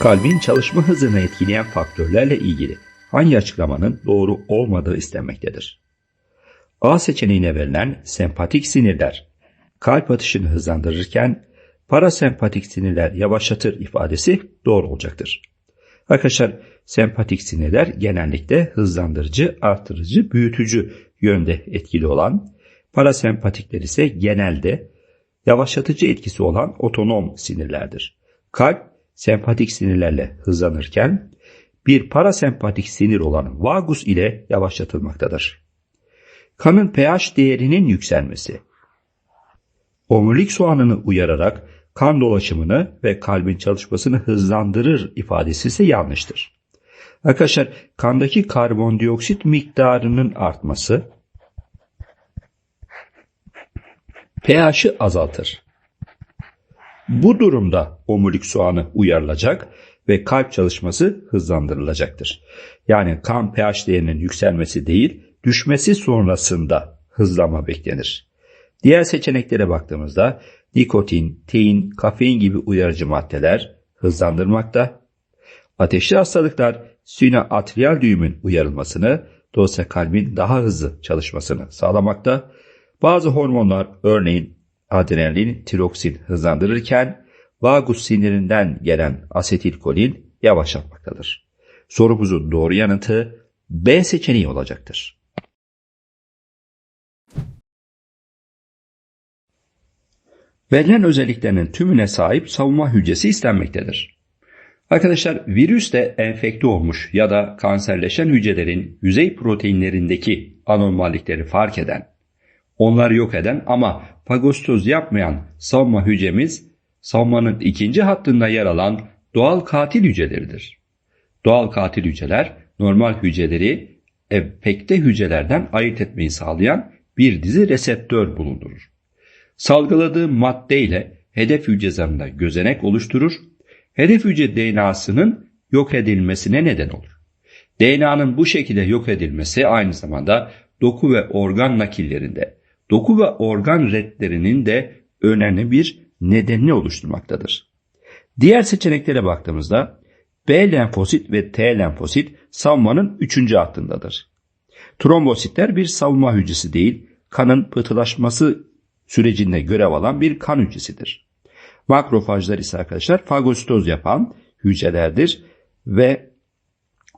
Kalbin çalışma hızını etkileyen faktörlerle ilgili hangi açıklamanın doğru olmadığı istenmektedir? A seçeneğine verilen sempatik sinirler kalp atışını hızlandırırken parasempatik sinirler yavaşlatır ifadesi doğru olacaktır. Arkadaşlar sempatik sinirler genellikle hızlandırıcı, artırıcı, büyütücü yönde etkili olan, parasempatikler ise genelde yavaşlatıcı etkisi olan otonom sinirlerdir. Kalp sempatik sinirlerle hızlanırken bir parasempatik sinir olan vagus ile yavaşlatılmaktadır. Kanın pH değerinin yükselmesi. Omurilik soğanını uyararak kan dolaşımını ve kalbin çalışmasını hızlandırır ifadesi ise yanlıştır. Arkadaşlar kandaki karbondioksit miktarının artması pH'i azaltır. Bu durumda omurilik soğanı uyarılacak ve kalp çalışması hızlandırılacaktır. Yani kan pH değerinin yükselmesi değil, düşmesi sonrasında hızlanma beklenir. Diğer seçeneklere baktığımızda nikotin, tein, kafein gibi uyarıcı maddeler hızlandırmakta. Ateşli hastalıklar sinoatrial düğümün uyarılmasını, dolayısıyla kalbin daha hızlı çalışmasını sağlamakta. Bazı hormonlar örneğin adrenalin, tiroksin hızlandırırken vagus sinirinden gelen asetilkolin yavaşlatmaktadır. Sorumuzun doğru yanıtı B seçeneği olacaktır. Verilen özelliklerinin tümüne sahip savunma hücresi istenmektedir. Arkadaşlar virüs de enfekte olmuş ya da kanserleşen hücrelerin yüzey proteinlerindeki anormallikleri fark eden, onları yok eden ama fagostoz yapmayan savunma hücremiz savunmanın ikinci hattında yer alan doğal katil hücreleridir. Doğal katil hücreler normal hücreleri enfekte hücrelerden ayırt etmeyi sağlayan bir dizi reseptör bulundurur. Salgıladığı madde ile hedef hücre zarında gözenek oluşturur, hedef hücre DNA'sının yok edilmesine neden olur. DNA'nın bu şekilde yok edilmesi aynı zamanda doku ve organ nakillerinde, doku ve organ redlerinin de önemli bir nedenini oluşturmaktadır. Diğer seçeneklere baktığımızda B lenfosit ve T lenfosit savunmanın üçüncü hattındadır. Trombositler bir savunma hücresi değil, kanın pıhtılaşması sürecinde görev alan bir kan hücresidir. Makrofajlar ise arkadaşlar fagositoz yapan hücrelerdir ve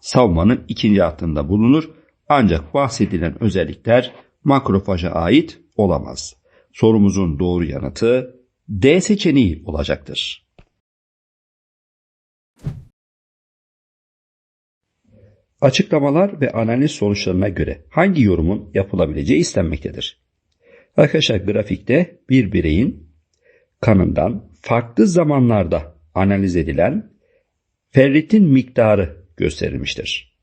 savunmanın ikinci hattında bulunur. Ancak bahsedilen özellikler makrofaja ait olamaz. Sorumuzun doğru yanıtı D seçeneği olacaktır. Açıklamalar ve analiz sonuçlarına göre hangi yorumun yapılabileceği istenmektedir. Arkadaşlar grafikte bir bireyin kanından farklı zamanlarda analiz edilen ferritin miktarı gösterilmiştir.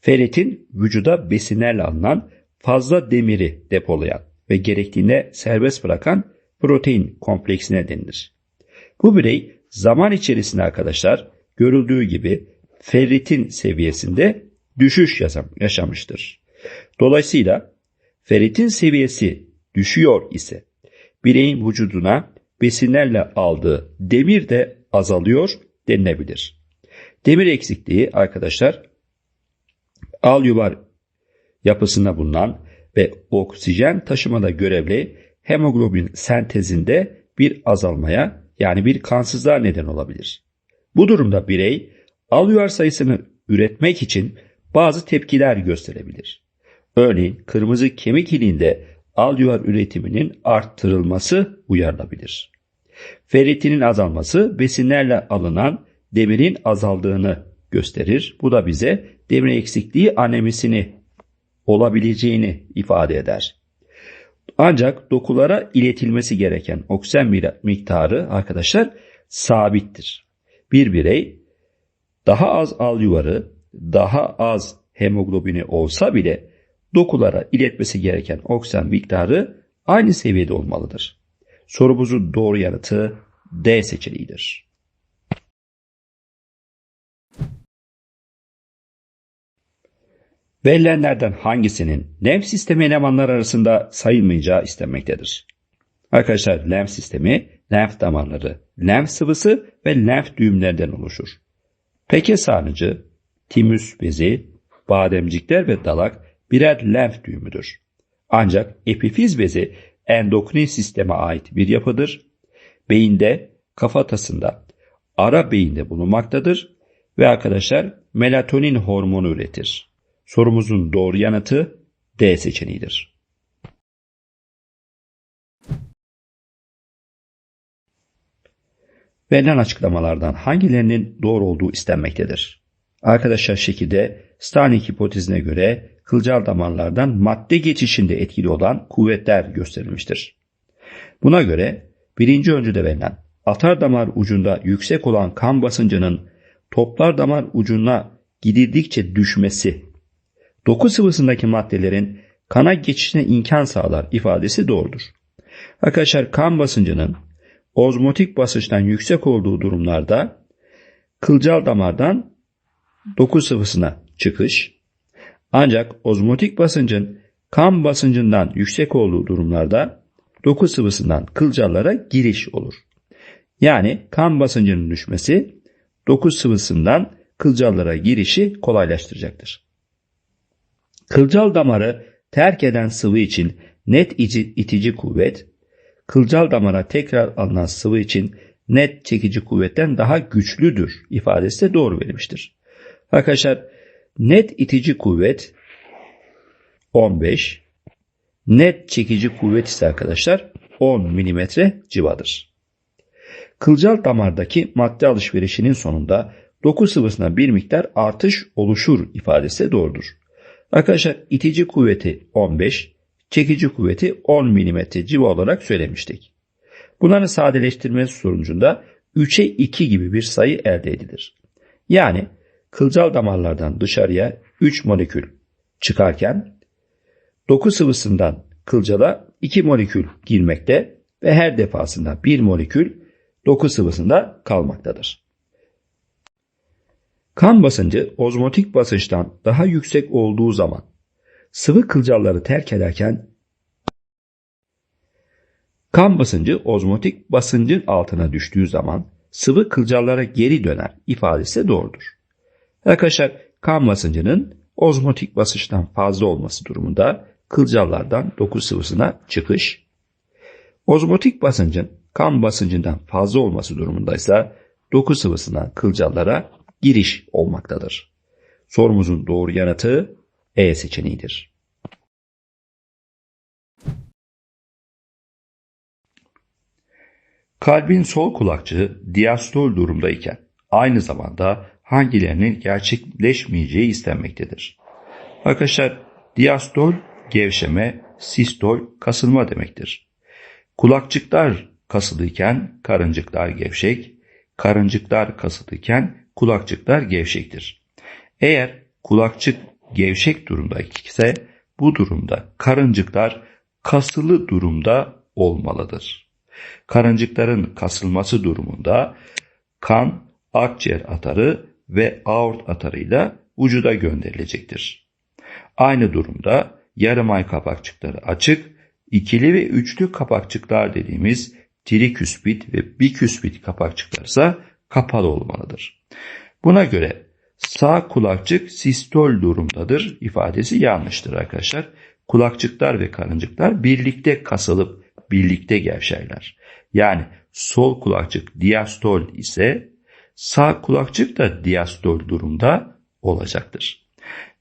Ferritin vücuda besinlerle alınan fazla demiri depolayan ve gerektiğinde serbest bırakan protein kompleksine denilir. Bu birey zaman içerisinde arkadaşlar görüldüğü gibi ferritin seviyesinde düşüş yaşamıştır. Dolayısıyla ferritin seviyesi düşüyor ise bireyin vücuduna besinlerle aldığı demir de azalıyor denilebilir. Demir eksikliği arkadaşlar alüvar yapısında bulunan ve oksijen taşımada görevli hemoglobin sentezinde bir azalmaya yani bir kansızlığa neden olabilir. Bu durumda birey alüvar sayısını üretmek için bazı tepkiler gösterebilir. Örneğin kırmızı kemik iliğinde alüvar üretiminin arttırılması uyarılabilir. Ferritinin azalması besinlerle alınan demirin azaldığını gösterir. Bu da bize demir eksikliği anemisini olabileceğini ifade eder. Ancak dokulara iletilmesi gereken oksijen miktarı arkadaşlar sabittir. Bir birey daha az alüvarı, daha az hemoglobini olsa bile dokulara iletmesi gereken oksijen miktarı aynı seviyede olmalıdır. Sorumuzun doğru yanıtı D seçeneğidir. Verilenlerden hangisinin lenf sistemi elemanlar arasında sayılmayacağı istenmektedir? Arkadaşlar lenf sistemi lenf damarları, lenf sıvısı ve lenf düğümlerden oluşur. Peke sarnıcı, timüs bezi, bademcikler ve dalak birer lenf düğümüdür. Ancak epifiz bezi endokrin sisteme ait bir yapıdır. Beyinde, kafatasında, ara beyinde bulunmaktadır ve arkadaşlar melatonin hormonu üretir. Sorumuzun doğru yanıtı D seçeneğidir. Verilen açıklamalardan hangilerinin doğru olduğu istenmektedir? Arkadaşlar şekilde Starling hipotezine göre kılcal damarlardan madde geçişinde etkili olan kuvvetler gösterilmiştir. Buna göre birinci öncüde verilen atar damar ucunda yüksek olan kan basıncının toplar damar ucuna gidildikçe düşmesi, doku sıvısındaki maddelerin kana geçişine imkan sağlar ifadesi doğrudur. Arkadaşlar kan basıncının ozmotik basınçtan yüksek olduğu durumlarda kılcal damardan doku sıvısına çıkış, ancak ozmotik basıncın kan basıncından yüksek olduğu durumlarda doku sıvısından kılcallara giriş olur. Yani kan basıncının düşmesi doku sıvısından kılcallara girişi kolaylaştıracaktır. Kılcal damarı terk eden sıvı için net itici kuvvet, kılcal damara tekrar alınan sıvı için net çekici kuvvetten daha güçlüdür ifadesi de doğru verilmiştir. Arkadaşlar net itici kuvvet 15, net çekici kuvvet ise arkadaşlar 10 mm civadır. Kılcal damardaki madde alışverişinin sonunda doku sıvısına bir miktar artış oluşur ifadesi doğrudur. Arkadaşlar itici kuvveti 15, çekici kuvveti 10 mm civa olarak söylemiştik. Bunların sadeleştirmesi sonucunda 3'e 2 gibi bir sayı elde edilir. Yani kılcal damarlardan dışarıya 3 molekül çıkarken doku sıvısından kılcala 2 molekül girmekte ve her defasında 1 molekül doku sıvısında kalmaktadır. Kan basıncı ozmotik basınçtan daha yüksek olduğu zaman sıvı kılcalları terk ederken kan basıncı ozmotik basıncın altına düştüğü zaman sıvı kılcallara geri döner ifadesi doğrudur. Arkadaşlar kan basıncının ozmotik basınçtan fazla olması durumunda kılcallardan doku sıvısına çıkış, ozmotik basıncın kan basıncından fazla olması durumunda ise doku sıvısına kılcallara giriş olmaktadır. Sorumuzun doğru yanıtı E seçeneğidir. Kalbin sol kulakçığı diastol durumdayken aynı zamanda hangilerinin gerçekleşmeyeceği istenmektedir. Arkadaşlar diastol gevşeme, sistol kasılma demektir. Kulakçıklar kasılıyken karıncıklar gevşek, karıncıklar kasılıyken kulakçıklar gevşektir. Eğer kulakçık gevşek durumda ise bu durumda karıncıklar kasılı durumda olmalıdır. Karıncıkların kasılması durumunda kan akciğer atarı ve aort atarıyla vücuda gönderilecektir. Aynı durumda yarım ay kapakçıkları açık, ikili ve üçlü kapakçıklar dediğimiz triküspit ve biküspit kapakçıklar ise kapalı olmalıdır. Buna göre sağ kulakçık sistol durumdadır ifadesi yanlıştır arkadaşlar. Kulakçıklar ve karıncıklar birlikte kasılıp birlikte gevşerler. Yani sol kulakçık diastol ise sağ kulakçık da diastol durumda olacaktır.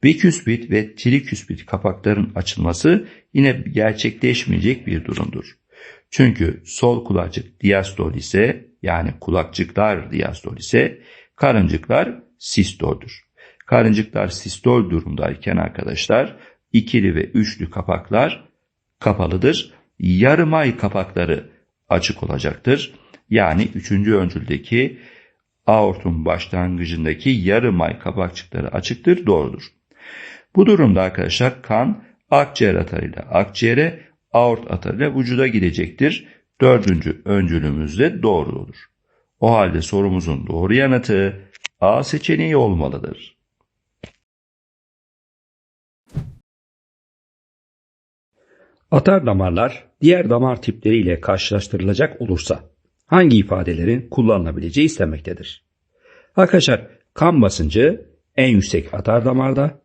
Biküspit ve triküspit kapakların açılması yine gerçekleşmeyecek bir durumdur. Çünkü sol kulakçık diastol ise yani kulakçıklar diastol ise karıncıklar sistoldur. Karıncıklar sistol durumdayken arkadaşlar ikili ve üçlü kapaklar kapalıdır. Yarımay kapakları açık olacaktır. Yani üçüncü öncüldeki aortun başlangıcındaki yarımay kapakçıkları açıktır, doğrudur. Bu durumda arkadaşlar kan akciğer atarıyla akciğere, aort atarıyla vücuda gidecektir. Dördüncü öncülümüz de doğru olur. O halde sorumuzun doğru yanıtı A seçeneği olmalıdır. Atar damarlar diğer damar tipleriyle karşılaştırılacak olursa hangi ifadelerin kullanılabileceği istenmektedir? Arkadaşlar kan basıncı en yüksek atar damarda,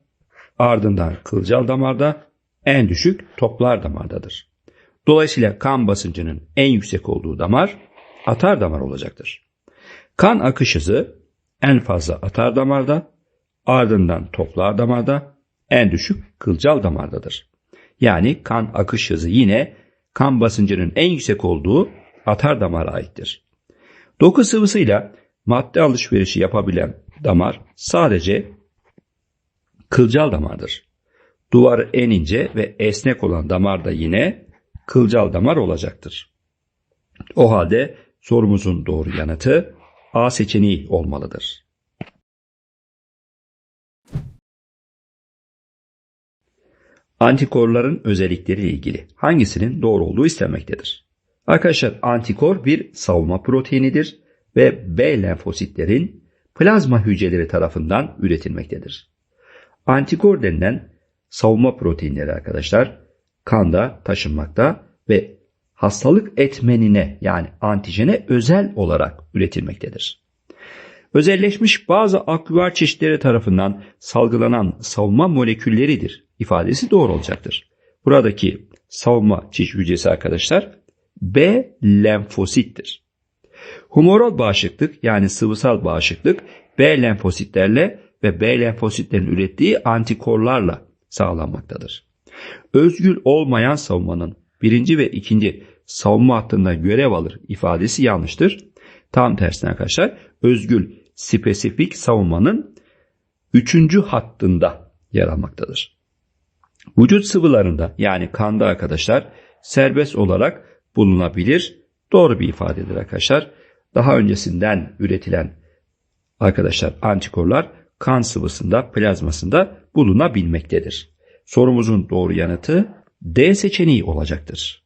ardından kılcal damarda, en düşük toplar damardadır. Dolayısıyla kan basıncının en yüksek olduğu damar atar damar olacaktır. Kan akış hızı en fazla atar damarda, ardından toplar damarda, en düşük kılcal damardadır. Yani kan akış hızı yine kan basıncının en yüksek olduğu atar damara aittir. Doku sıvısıyla madde alışverişi yapabilen damar sadece kılcal damardır. Duvarı en ince ve esnek olan damar da yine kılcal damar olacaktır. O halde sorumuzun doğru yanıtı A seçeneği olmalıdır. Antikorların özellikleri ile ilgili hangisinin doğru olduğu istenmektedir? Arkadaşlar antikor bir savunma proteinidir ve B lenfositlerin plazma hücreleri tarafından üretilmektedir. Antikor denilen savunma proteinleri arkadaşlar kanda taşınmakta ve hastalık etmenine yani antijene özel olarak üretilmektedir. Özelleşmiş bazı aküvar çeşitleri tarafından salgılanan savunma molekülleridir ifadesi doğru olacaktır. Buradaki savunma çeşit hücresi arkadaşlar B lenfosittir. Humoral bağışıklık yani sıvısal bağışıklık B lenfositlerle ve B lenfositlerin ürettiği antikorlarla sağlanmaktadır. Özgül olmayan savunmanın birinci ve ikinci savunma hattında görev alır ifadesi yanlıştır. Tam tersine arkadaşlar özgül spesifik savunmanın üçüncü hattında yer almaktadır. Vücut sıvılarında yani kanda arkadaşlar serbest olarak bulunabilir. Doğru bir ifadedir arkadaşlar. Daha öncesinden üretilen arkadaşlar antikorlar kan sıvısında, plazmasında bulunabilmektedir. Sorumuzun doğru yanıtı D seçeneği olacaktır.